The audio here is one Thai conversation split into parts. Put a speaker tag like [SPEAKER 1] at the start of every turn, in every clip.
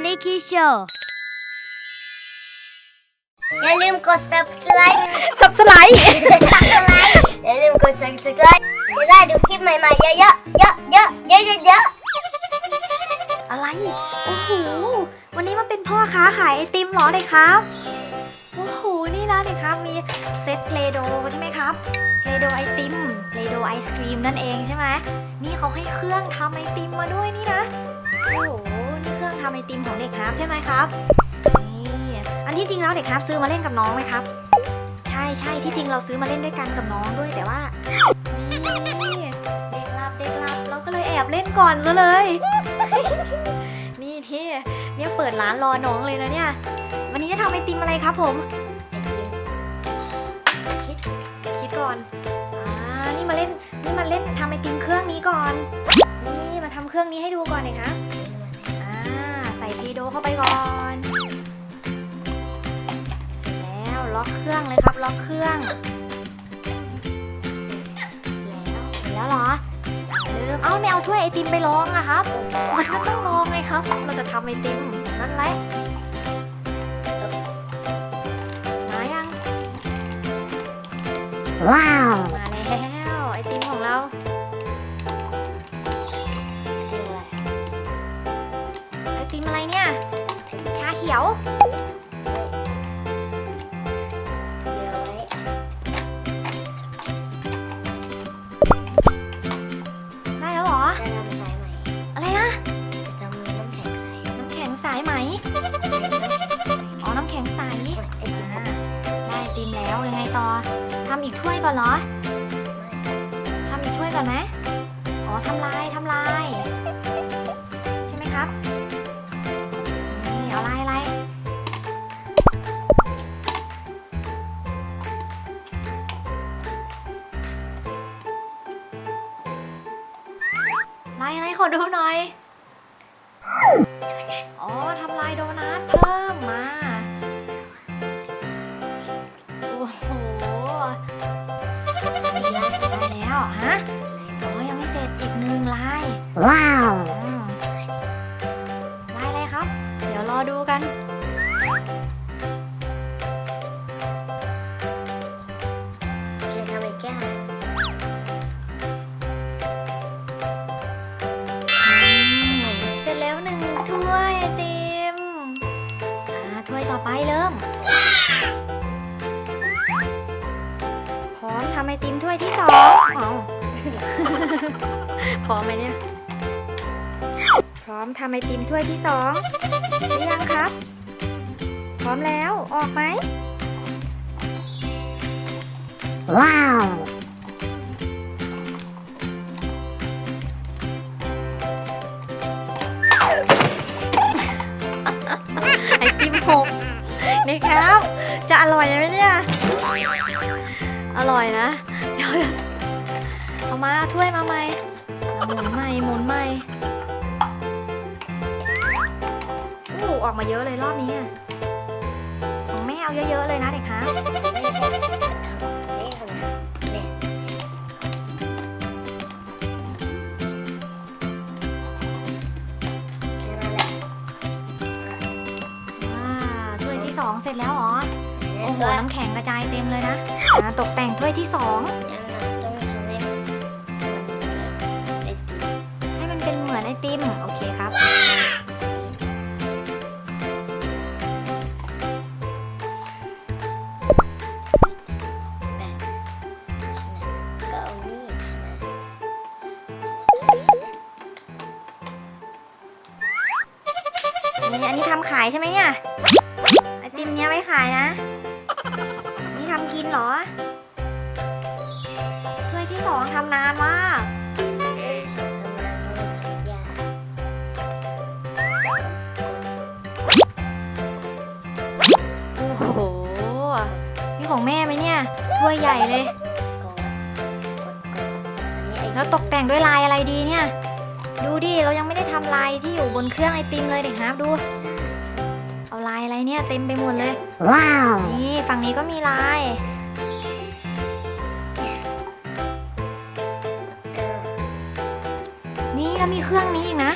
[SPEAKER 1] Funny Key Show
[SPEAKER 2] อย่าลืมกด subscribe
[SPEAKER 3] สับสไลด์
[SPEAKER 2] subscribe อย่าลืมกด subscribe จะได้ดูคลิปใหม่ๆเยอะๆเยอะๆ เยอะๆ เยอะๆเยอะ
[SPEAKER 3] อะไร โอ้โห วันนี้มาเป็นพ่อค้าขายไอติมเหรอเด็กครับ โอ้โห นี่นะเด็กครับ มีเซตเพลโดใช่ไหมครับ เพลโดไอติม เพลโดไอศครีมนั่นเองใช่ไหม นี่เขาให้เครื่องทำไอติมมาด้วยนี่นะ โอ้โหนี่เครื่อง ทำไอติมของเด็กครับใช่ไหมครับนี่อันที่จริงแล้วเด็กครับซื้อมาเล่นกับน้องไหมครับ ใช่ใช่ที่จริงเราซื้อมาเล่นด้วยกันกับน้องด้วยแต่ว่านี่เด็กรับเด็กรับเราก็เลยแอบเล่นก่อนซะเลย นี่ที่เนี่ยเปิดร้านรอน้องเลยนะเนี่ย วันนี้จะทำไอติมอะไรครับผมคิดคิดก่อนอ่านี่มาเล่นนี่มาเล่นทำไอติมเครื่องนี้ก่อน นี่มาทำเครื่องนี้ให้ดูก่อนเลยครับอ่าใส่ พีโดเข้าไปก่อนเสร็จแล้วล็อกเครื่องเลยครับ ล็อกเครื่องแล้วแล้วเหรออย่าลืมเอ้าไม่เอาถ้วยไอติมไปลองอะครับมันก็ต้องลองไงครับ เราจะทำไอติมนั่นแหละมายัง
[SPEAKER 2] ว้าว
[SPEAKER 3] มอะไรเนี่ย ชาเขียวได้แล้วเหรออะไรนะ จะมือน้ำแข็งสายไหม อ๋อ น้ำแข็งใสอ่าได้ไอติมแล้วยังไงต่อทำอีกถ้วยก่อนเหรอทำอีกถ้วยก่อนไหม อะไรขอดูหน่อย อ๋อทำลายโดนัทเพิ่มมา โอ้โหดีแล้วได้แล้วฮะอ๋อยังไม่เสร็จอีกหนึ่งลาย
[SPEAKER 2] ว้าว
[SPEAKER 3] ไปเริ่ม พร้อมทำไอติมถ้วยที่สองเอาพร้อมไหมเนี่ย พร้อมทำไอติมถ้วยที่สองหรือยังครับ พร้อมแล้ว ออกไหม
[SPEAKER 2] ว้าว
[SPEAKER 3] นี่ครับ จะอร่อยไหมเนี่ย อร่อยนะ เดี๋ยวเอามาถ้วยมาใหม่หมุนใหม่หมุนใหม่อู้ออกมาเยอะเลยรอบนี้ของแม่เอาเยอะๆเลยนะเด็กครั เสร็จแล้วเหรอ โอ้โห น้ำแข็งกระจายเต็มเลยนะอ่าตกแต่งถ้วยที่สองให้มันเป็นเหมือนไอติม โอเคครับ นี่อันนี้ทำขายใช่ไหมเนี่ยไอ ติมเนี้ยไว้ขายนะ นี่ทำกินเหรอ ถ้วยที่สองทำนานมากโอ้โห นี่ของแม่ไหมเนี่ย ถ้วยใหญ่เลย แล้วตกแต่งด้วยลายอะไรดีเนี่ย ดูดิ เรายังไม่ได้ทำลายที่อยู่บนเครื่องไอติมเลยเด็กครับดูาลายอะไรเนี่ยเต็มไปหมดเลย
[SPEAKER 2] ว้าว
[SPEAKER 3] นี่ฝั่งนี้ก็มีลาย นี่แล้วมีเครื่องนี้อีกนะ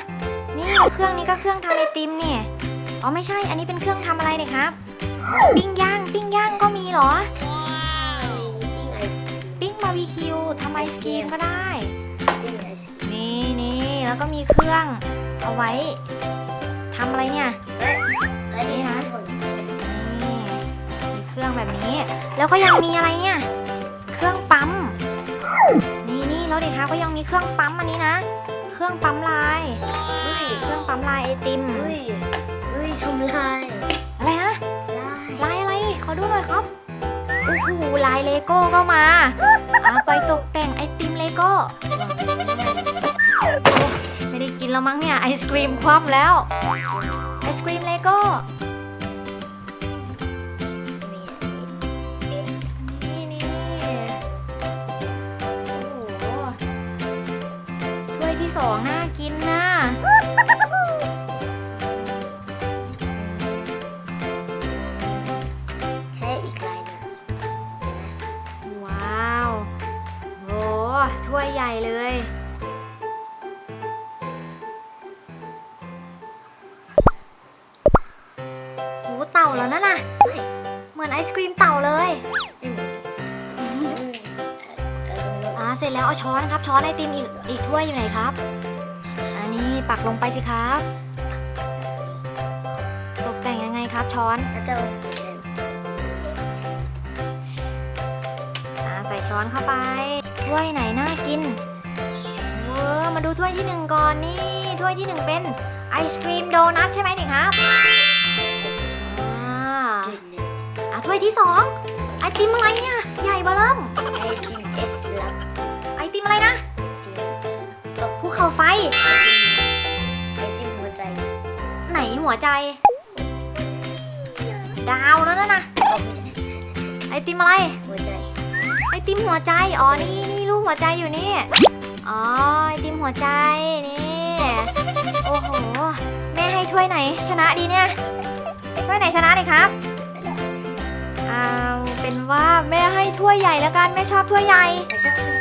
[SPEAKER 3] นี่เครื่องนี้ก็เครื่องทำไอติมเนี่ย อ๋อไม่ใช่ อันนี้เป็นเครื่องทำอะไรเด็กครับ ปิ้งย่าง ปิ้งย่างก็มีเหรอ
[SPEAKER 2] ปิ้งไอศ
[SPEAKER 3] ปิ้งบาร์บีคิวทำไอศกรีมก็ได้
[SPEAKER 2] ปิ้งไอศกรีม
[SPEAKER 3] นี่นี่แล้วก็มีเครื่องเอาไว้ทำอะไรเนี่ย
[SPEAKER 2] เฮ้ย อันนี้นะ
[SPEAKER 3] นี่มีเครื่องแบบนี้ แล้วก็ยังมีอะไรเนี่ย เครื่องปั๊ม นี่นี่แล้วเด็กคะก็ยังมีเครื่องปั๊มอันนี้นะ เครื่องปั๊มลาย
[SPEAKER 2] เฮ้ย
[SPEAKER 3] เครื่องปั๊มลายไอติม
[SPEAKER 2] เฮ้ยเฮ้ยทำลาย
[SPEAKER 3] อะไรนะ
[SPEAKER 2] ลาย
[SPEAKER 3] ลายอะไร ขอดูหน่อยครับ โอ้โห ลายเลโก้ก็มาเอาไปตกแต่งไอติมเลโก้ ไม่ได้กินแล้วมั้งเนี่ยไอศครีมคว่ำแล้ว ไอศครีมเลโก้นี่นี่โอ้โหถ้วยที่สองน่ากินนะ
[SPEAKER 2] แค่อีกลายหนึ่ง
[SPEAKER 3] ว้าวโหถ้วยใหญ่เลย มือนไอศครีมเต่าเลย
[SPEAKER 2] ไม่เหมือนเออ
[SPEAKER 3] อ่าเสร็จแล้วเอาช้อนครับ ช้อนไอติมอีกอีกถ้วยอยู่ไหนครับ อันนี้ปักลงไปสิครับ ตกแต่งยังไงครับช้อน
[SPEAKER 2] แล้วจะ
[SPEAKER 3] อ่าใส่ช้อนเข้าไปถ้วยไหนน่ากินเออมาดูถ้วยที่หนึ่งก่อนนี่ถ้วยที่หนึ่งเป็นไอศครีมโดนัทใช่ไหมเด็กครับ ถ้วยที่สองไอติมอะไรเนี่ย ใหญ่เบ้อเริ่ม
[SPEAKER 2] ไอติมเอสลับ
[SPEAKER 3] ไอติมอะไรนะภูเขาไฟ
[SPEAKER 2] ไอติมหัวใจ
[SPEAKER 3] ไหนหัวใจ ดาวนั่นน่ะนะ
[SPEAKER 2] เอาไม่ใช่
[SPEAKER 3] ไอติมอะไร
[SPEAKER 2] หัวใจ
[SPEAKER 3] ไอติมหัวใจ อ๋อ นี่นี่รูปหัวใจอยู่นี่ อ๋อ ไอติมหัวใจ นี่ โอ้โห แม่ให้ถ้วยไหน ชนะดีเนี่ย ถ้วยไหนชนะเลยครับ ถ้วยใหญ่แล้วกันแม่ชอบถ้วยใหญ่
[SPEAKER 2] แต่ชอบ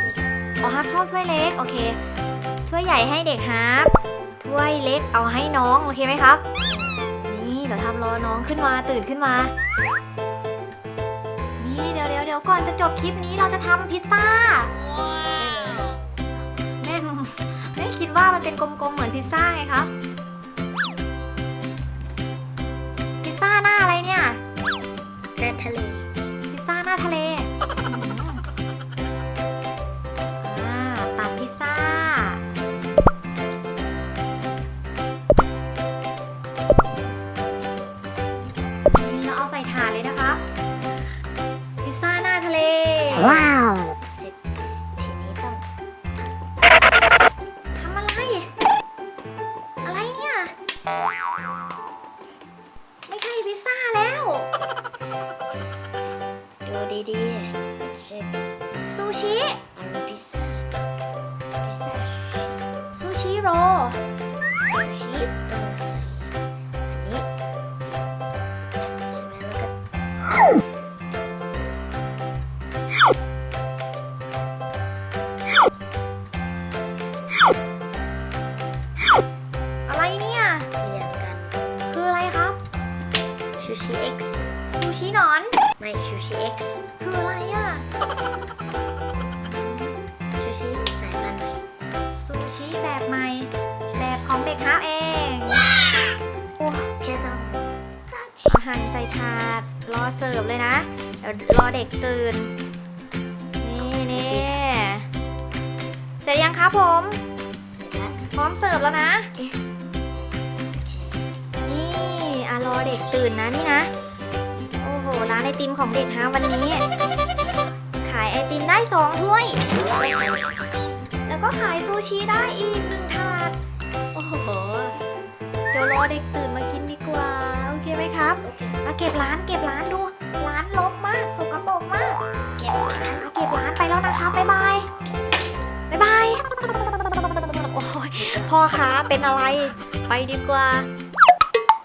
[SPEAKER 3] อ๋อฮับชอบถ้วยเล็กโอเคถ้วยใหญ่ให้เด็กฮับถ้วยเล็กเอาให้น้องโอเคไหมครับ นี่เดี๋ยวทำรอน้องขึ้นมาตื่นขึ้นมา นี่เดี๋ยวเดี๋ยวเดี๋ยวก่อนจะจบคลิปนี้เราจะทำพิซซ่าแม่แม่คิดว่ามันเป็นกลมๆเหมือนพิซซ่าไงครับพิซซ่าหน้าอะไรเนี่ย
[SPEAKER 2] หน้าทะเล
[SPEAKER 3] พิซซ่าหน้าทะเล ไม่ใช่พิซซ่าแล้ว
[SPEAKER 2] ดูดีๆไม่ใช่
[SPEAKER 3] ซูชิ คืออะไรอะ
[SPEAKER 2] ชูชิสายพันธุ์ใหม่
[SPEAKER 3] ซูชิแบบใหม่ แบบของเด็กฮะเอง
[SPEAKER 2] แค่ต้อง
[SPEAKER 3] อาหารใส่ถาด รอเสิร์ฟเลยนะ เดี๋ยวรอเด็กตื่น นี่นี่เสร็จยังครับผม
[SPEAKER 2] เสร็จแล้ว
[SPEAKER 3] พร้อมเสิร์ฟแล้วนะ นี่อะรอเด็กตื่นนะนี่นะโอ้โห ร้านไอติมของเด็กฮะวันนี้ ขายไอติมได้สองถ้วย แล้วก็ขายซูชิได้อีกหนึ่งถาด โอ้โห เดี๋ยวรอเด็กตื่นมากินดีกว่า โอเคไหมครับ มาเก็บร้านเก็บร้านดู ร้านรกมากสกปรกมาก
[SPEAKER 2] เก็บร้าน
[SPEAKER 3] มาเก็บร้านไปแล้วนะคะบ๊ายบายบ๊ายบาย โอ้ยพ่อค้าเป็นอะไร ไปดีกว่า